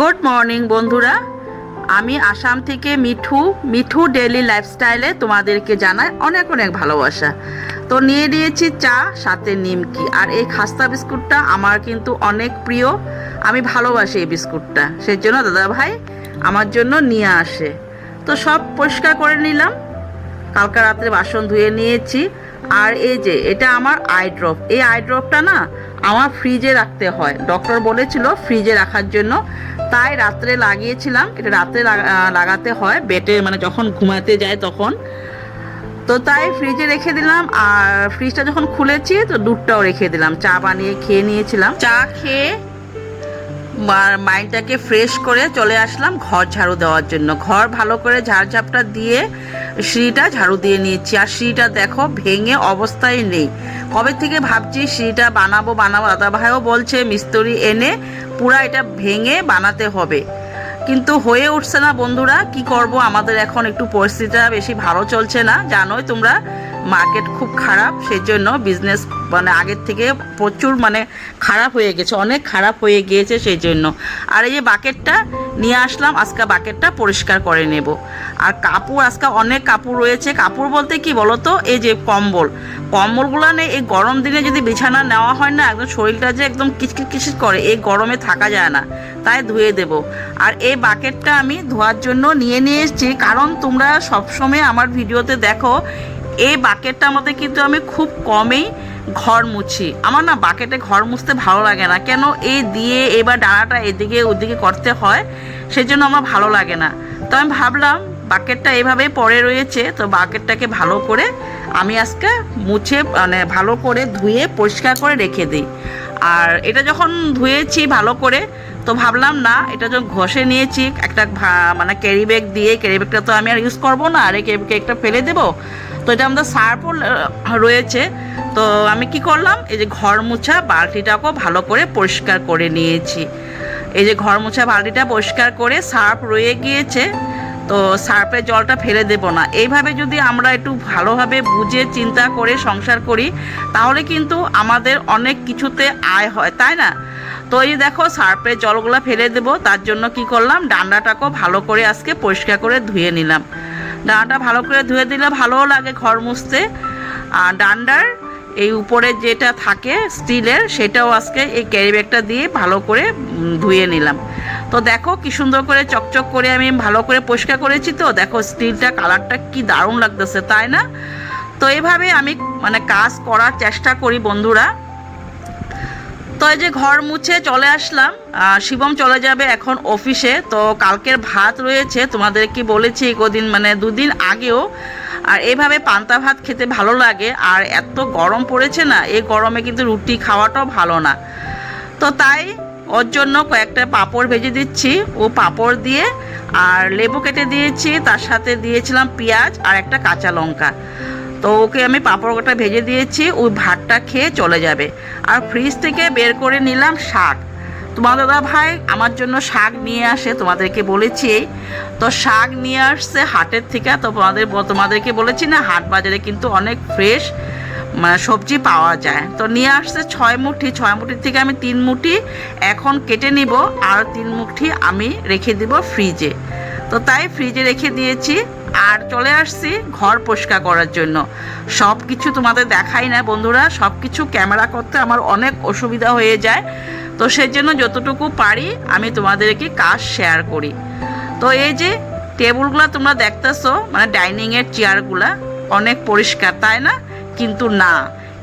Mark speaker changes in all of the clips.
Speaker 1: Good morning বন্ধুরা। আমি আসাম থেকে মিঠু মিঠু ডেলি লাইফস্টাইলে তোমাদেরকে জানাই অনেক অনেক ভালোবাসা। তো নিয়ে নিয়েছি চা, সাথে নিমকি। আর এই খাস্তা বিস্কুটটা আমার কিন্তু অনেক প্রিয়। আমি ভালোবাসি এই বিস্কুটটা। সেই জন্য দাদা ভাই আমার জন্য নিয়ে আসে। তো সব পরিষ্কার করে নিলাম। কালকা রাত্রে বাসন ধুয়ে নিয়েছি। আর এই যে, এটা আমার আই ড্রপ এই আই ড্রপটা না আমার ফ্রিজে রাখতে হয়। ডক্টর বলেছিল ফ্রিজে রাখার জন্য তাই রাত্রে লাগিয়েছিলাম। এটা রাত্রে লাগা- লাগাতে হয়। বেটে মানে যখন ঘুমাতে যায় তখন। তো তাই ফ্রিজে রেখে দিলাম। আর ফ্রিজটা যখন খুলেছি, তো দুধটাও রেখে দিলাম। চা বানিয়ে খেয়ে নিয়েছিলাম। চা খেয়ে মাইন্ডটাকে ফ্রেশ করে চলে আসলাম ঘর ঝাড়ু দেওয়ার জন্য। ঘর ভালো করে ঝাড়ঝাপটা দিয়ে সিঁড়িটা ঝাড়ু দিয়ে নিয়েছি আর সিঁড়িটা দেখো ভেঙে অবস্থায় নেই। কবে থেকে ভাবছি সিঁড়িটা বানাবো বানাবো? দাদা ভাইও বলছে, মিস্ত্রি এনে পুরা এটা ভেঙে বানাতে হবে। কিন্তু হয়ে উঠছে না বন্ধুরা, কি করব? আমাদের এখন একটু পরিস্থিতিটা বেশি ভালো চলছে না। জানোই তোমরা, মার্কেট খুব খারাপ সেই জন্য বিজনেস মানে আগের থেকে প্রচুর মানে খারাপ হয়ে গেছে, অনেক খারাপ হয়ে গিয়েছে সেই জন্য। আর এই যে বাকেটটা নিয়ে আসলাম, আজকে বাকেটটা পরিষ্কার করে নেব। আর কাপড়, আজকে অনেক কাপড় রয়েছে। কাপড় বলতে কি বলো তো এই যে কম্বল। কম্বলগুলো নেই এই গরম দিনে যদি বিছানা নেওয়া হয় না, একদম শরীরটা যে একদম কিচকিচ কিচকিচ করে, এই গরমে থাকা যায় না। তাই ধুয়ে দেব। আর এই বাকেটটা আমি ধোয়ার জন্য নিয়ে নিয়ে এসেছি। কারণ তোমরা সবসময় আমার ভিডিওতে দেখো, এই বাকেটটার মধ্যে কিন্তু আমি খুব কমেই ঘর মুছি। আমার না বাকেটে ঘর মুছতে ভালো লাগে না। কেন এই দিয়ে এবার ডানাটা এদিকে ওদিকে করতে হয় সেই জন্য আমার ভালো লাগে না। তো আমি ভাবলাম, বাকেটটা এভাবেই পড়ে রয়েছে, তো বাকেটটাকে ভালো করে আমি আজকে মুছে মানে ভালো করে ধুয়ে পরিষ্কার করে রেখে দিই। আর এটা যখন ধুয়েছি ভালো করে, তো ভাবলাম না, এটা যখন ঘষে নিয়েছি, একটা মানে ক্যারি ব্যাগ দিয়ে ক্যারি ব্যাগটা তো আমি আর ইউজ করব না, আর এই ক্যারি ব্যাগটা ফেলে দেবো তো এটা আমাদের সার্ফও রয়েছে। তো আমি কি করলাম, এই যে ঘর মোছা বালতিটাকেও ভালো করে পরিষ্কার করে নিয়েছি। এই যে ঘর মোছা বালতিটা পরিষ্কার করে সার্ফ রয়ে গিয়েছে, তো সার্ফের জলটা ফেলে দেব না। এইভাবে যদি আমরা একটু ভালোভাবে বুঝে চিন্তা করে সংসার করি, তাহলে কিন্তু আমাদের অনেক কিছুতে আয় হয়, তাই না? তো এই দেখো, সার্ফের জলগুলো ফেলে দেব। তার জন্য কি করলাম, ডান্ডাটাকেও ভালো করে আজকে পরিষ্কার করে ধুয়ে নিলাম। ডান্ডাটা ভালো করে ধুয়ে দিলে ভালোও লাগে ঘর মুছতে। আর ডান্ডার, এই উপরে যেটা থাকে স্টিলের, সেটাও আজকে এই ক্যারি ব্যাগটা দিয়ে ভালো করে ধুয়ে নিলাম। তো দেখো কি সুন্দর করে চকচক করে আমি ভালো করে পরিষ্কার করেছি তো। দেখো স্টিলটা, কালারটা কি দারুণ লাগতেছে, তাই না? তো এইভাবে আমি মানে কাজ করার চেষ্টা করি বন্ধুরা। তো এই যে ঘর মুছে চলে আসলাম শিবম চলে যাবে এখন অফিসে। তো কালকের ভাত রয়েছে তোমাদেরকে বলেছি কদিন মানে দুদিন আগেও। আর এভাবে পান্তা ভাত খেতে ভালো লাগে, আর এত গরম পড়েছে না, এই গরমে কিন্তু রুটি খাওয়াটাও ভালো না। তো তাই ওর জন্য কয়েকটা পাঁপড় ভেজে দিচ্ছি, ও পাঁপড় দিয়ে, আর লেবু কেটে দিয়েছি, তার সাথে দিয়েছিলাম পেঁয়াজ আর একটা কাঁচা লঙ্কা। তো ওকে আমি পাঁপড়টা ভেজে দিয়েছি ওই ভাতটা খেয়ে চলে যাবে। আর ফ্রিজ থেকে বের করে নিলাম শাক। তোমার দাদা ভাই আমার জন্য শাক নিয়ে আসে, তোমাদেরকে বলেছি। তো শাক নিয়ে আসছে হাটের থেকে, তো তোমাদের তোমাদেরকে বলেছি না, হাট বাজারে কিন্তু অনেক ফ্রেশ মানে সবজি পাওয়া যায়। তো নিয়ে আসছে ছয় মুঠি, ছয় মুঠির থেকে আমি তিন মুঠি এখন কেটে নিব, আর তিন মুঠি আমি রেখে দিব ফ্রিজে তো তাই ফ্রিজে রেখে দিয়েছি। আর চলে আসছি ঘর পরিষ্কার করার জন্য। সব কিছু তোমাদের দেখাই না বন্ধুরা সব কিছু ক্যামেরা করতে আমার অনেক অসুবিধা হয়ে যায়। তো সেই জন্য যতটুকু পারি আমি তোমাদেরকে কাজ শেয়ার করি। তো এই যে টেবিলগুলো তোমরা দেখতেছো মানে ডাইনিংয়ের চেয়ারগুলা অনেক পরিষ্কার, তাই না? কিন্তু না,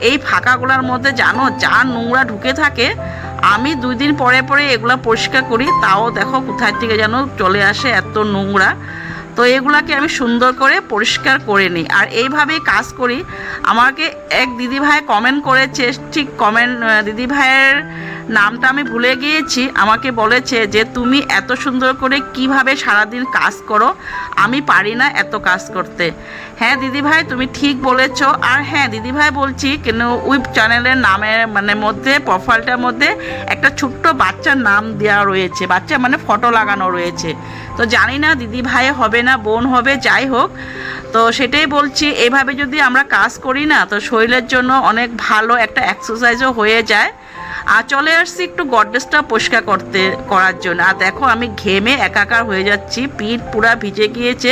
Speaker 1: এই ফাঁকাগুলোর মধ্যে জানো, যা নোংরা ঢুকে থাকে, আমি দুই দিন পরে পরে এগুলো পরিষ্কার করি, তাও দেখো কোথায় থেকে যেন চলে আসে এত নোংরা। তো এগুলাকে আমি সুন্দর করে পরিষ্কার করে নিই। আর এইভাবেই কাজ করি। আমাকে এক দিদিভাই কমেন্ট করেছে, ঠিক কমেন্ট দিদিভাইয়ের নামটা আমি ভুলে গিয়েছি। আমাকে বলেছে যে, তুমি এত সুন্দর করে কীভাবে সারাদিন কাজ করো? আমি পারি না এত কাজ করতে। হ্যাঁ দিদিভাই, তুমি ঠিক বলেছ। আর হ্যাঁ দিদিভাই বলছি, কেন ওই চ্যানেলের নামের মানে মধ্যে প্রোফাইলটার মধ্যে একটা ছোট্ট বাচ্চার নাম দেওয়া রয়েছে। বাচ্চা মানে ফটো লাগানো রয়েছে। তো জানি না দিদি ভাই হবে না, বোন হবে, যাই হোক। তো সেটাই বলছি, এভাবে যদি আমরা কাজ করি না, তো শরীরের জন্য অনেক ভালো একটা এক্সারসাইজও হয়ে যায়। আর চলে আসছি একটু গডরেজটা পরিষ্কার করতে, করার জন্য। আর দেখো আমি ঘেমে একাকার হয়ে যাচ্ছি, পিঠ পুরা ভিজে গিয়েছে,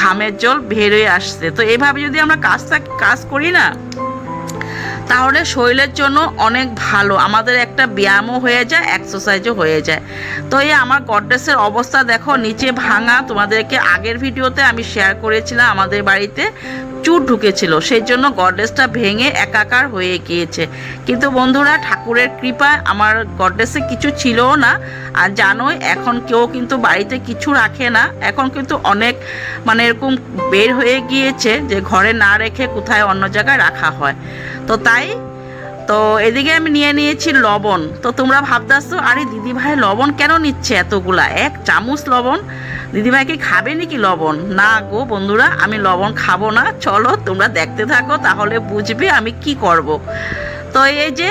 Speaker 1: ঘামের জল বেরোয় আসছে। তো এভাবে যদি আমরা কাজটা কাজ করি না, তাহলে শরীরের জন্য অনেক ভালো। আমাদের একটা ব্যায়ামও হয়ে যায় এক্সারসাইজও হয়ে যায়। তো এই আমার গডরেসের অবস্থা দেখো, নিচে ভাঙা। তোমাদেরকে আগের ভিডিওতে আমি শেয়ার করেছিলাম আমাদের বাড়িতে। চুর ঢুকেছিল সেই জন্য গডেসটা ভেঙে একাকার হয়ে গিয়েছে। কিন্তু বন্ধুরা, ঠাকুরের কৃপায় আমার গডেসে কিছু ছিলও না। আর জানোই, এখন কেউ কিন্তু বাড়িতে কিছু রাখে না। এখন কিন্তু অনেক মানে এরকম বের হয়ে গিয়েছে যে ঘরে না রেখে কোথায় অন্য জায়গায় রাখা হয়। তো তাই তো এদিকে আমি নিয়ে নিয়েছি লবণ। তো তোমরা ভাবতেছো, আরে দিদিভাই লবণ কেন নিচ্ছে এতগুলা? এক চামচ লবণ। দিদিভাই কি খাবে নাকি লবণ? না গো বন্ধুরা, আমি লবণ খাব না। চলো তোমরা দেখতে থাকো, তাহলে বুঝবে আমি কি করব। তো এই যে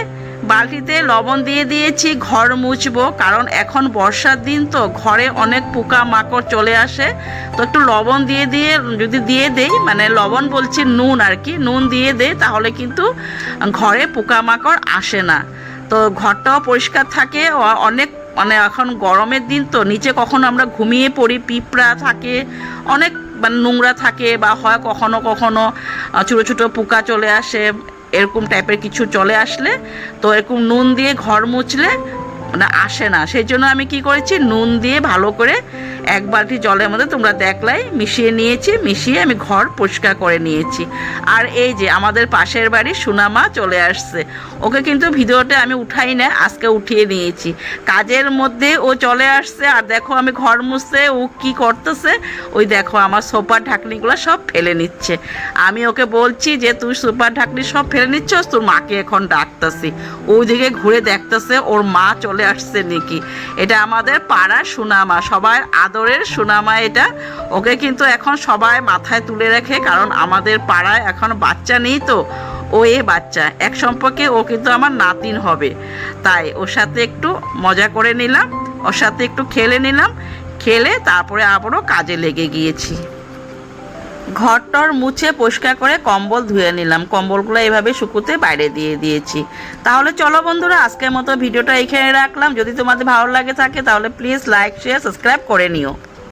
Speaker 1: বালতিতে লবণ দিয়ে দিয়েছি, ঘর মুছবো, কারণ এখন বর্ষার দিন তো, ঘরে অনেক পোকা মাকড় চলে আসে। তো একটু লবণ দিয়ে দিয়ে, যদি দিয়ে দেই মানে লবণ বলছি নুন আর কি, নুন দিয়ে দেই, তাহলে কিন্তু ঘরে পোকামাকড় আসে না। তো ঘরটাও পরিষ্কার থাকে অনেক মানে এখন গরমের দিন তো, নিচে কখনো আমরা ঘুমিয়ে পড়ি, পিঁপড়া থাকে, অনেক মানে নোংরা থাকে, বা হয় কখনো কখনো ছোটো ছোটো পোকা চলে আসে। এরকম টাইপের কিছু চলে আসলে, তো এরকম নুন দিয়ে ঘর মুছলে মানে আসে না। সেই জন্য আমি কি করেছি? নুন দিয়ে ভালো করে এক বালতি জলের মধ্যে তোমরা দেখলাই মিশিয়ে নিয়েছি, মিশিয়ে আমি ঘর পরিষ্কার করে নিয়েছি। আর এই যে আমাদের পাশের বাড়ি সুনামা চলে আসছে। ওকে কিন্তু ভিডিওটা আমি উঠাই না, আজকে উঠিয়ে নিয়েছি। কাজের মধ্যে ও চলে আসছে, আর দেখো আমি ঘর মুছতে ও কি করতেছে। ওই দেখো আমার সোফার ঢাকনিগুলো সব ফেলে নিচ্ছে। আমি ওকে বলছি যে, তুই সোফার ঢাকনি সব ফেলে নিচ্ছ তোর মাকে এখন ডাকতেছি। ওইদিকে ঘুরে দেখতেছে, ওর মা চলে আসছে নাকি? এটা আমাদের পাড়ার সুনামা, সবার আদরের সুনামা এটা। ওকে কিন্তু এখন সবাই মাথায় তুলে রাখে, কারণ আমাদের পাড়ায় এখন বাচ্চা নেই তো। ও এ বাচ্চা। এক সম্পর্কে ও কিন্তু আমার নাতিন হবে। তাই ওর সাথে একটু মজা করে নিলাম, ওর সাথে একটু খেলে নিলাম, খেলে তারপরে আবারও কাজে লেগে গিয়েছি। ঘরটর মুছে পরিষ্কার করে কম্বল ধুয়ে নিলাম। কম্বলগুলো এভাবে শুকুতে বাইরে দিয়ে দিয়েছি। তাহলে চলো বন্ধুরা, আজকের মতো ভিডিওটা এখানে রাখলাম। যদি তোমাদের ভালো লাগে থাকে, তাহলে প্লিজ লাইক শেয়ার সাবস্ক্রাইব করে নিও।